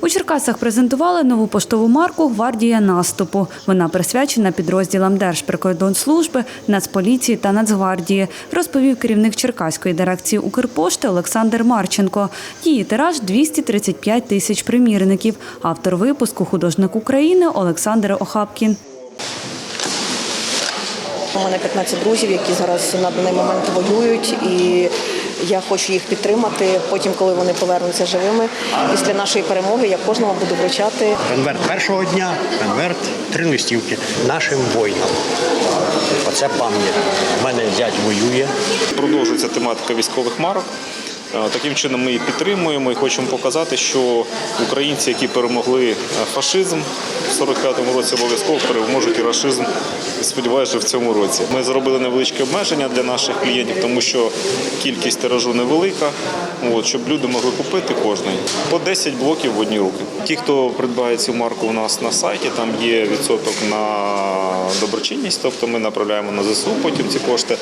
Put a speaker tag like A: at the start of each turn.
A: У Черкасах презентували нову поштову марку Гвардія наступу. Вона присвячена підрозділам Держприкордонслужби, Нацполіції та Нацгвардії, розповів керівник Черкаської дирекції Укрпошти Олександр Марченко. Її тираж 235 тисяч примірників. Автор випуску художник України Олександр Охапкін.
B: У мене 15 друзів, які зараз на даний момент воюють, і я хочу їх підтримати. Потім, коли вони повернуться живими, після нашої перемоги я кожному буду вручати
C: Конверт першого дня, конверт три листівки нашим воїнам. Оце пам'ять. У мене зять воює.
D: Продовжується тематика військових марок. Е, Таким чином ми підтримуємо і хочемо показати, що українці, які перемогли е, фашизм в 45-му році, обов'язково переможуть і рашизм. Сподіваюся, в цьому році. Ми зробили невеличке обмеження для наших клієнтів, тому що кількість тиражу невелика. От, щоб люди могли купити кожний по 10 блоків в одні руки. Ті, хто придбає цю марку у нас на сайті, там є відсоток на доброчинність, тобто ми направляємо на ЗСУ потім ці кошти.